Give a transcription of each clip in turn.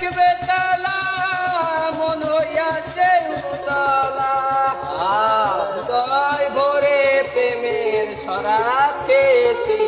দেখবে তালা মন হইয়াছে উতলা। হৃদয় ভরে প্রেমের সরা পেয়েছি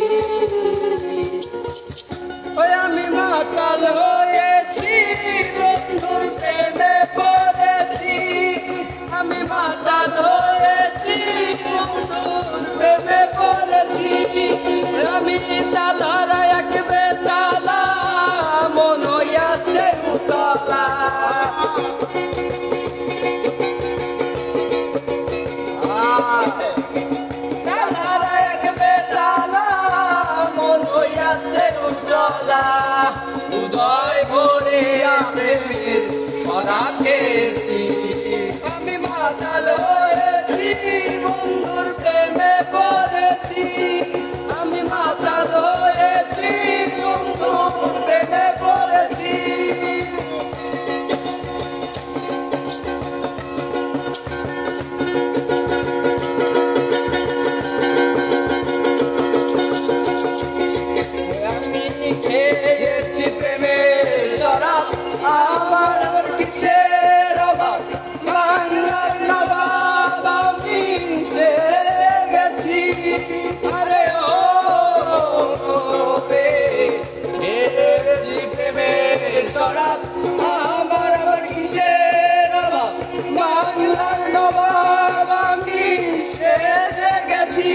কিসের অভাব বাংলার নবাব আমি সে গেছি। আরে ও প্রেমে সরাব আমার আবার কিসের অভাব বাংলার নবাব আমি সে গেছি।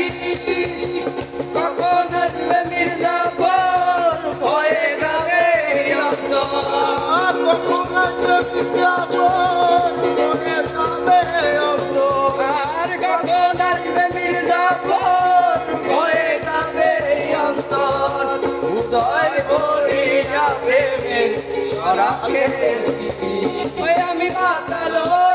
শরাবের আমি বাতালো।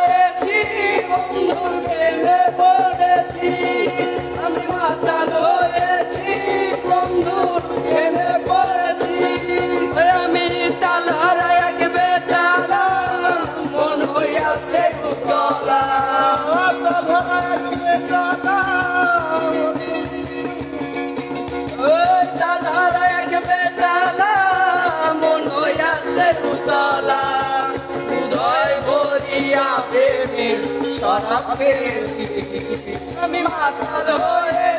না প্রেমিক শরাব পেরেছি আমি মাতাল হয়ে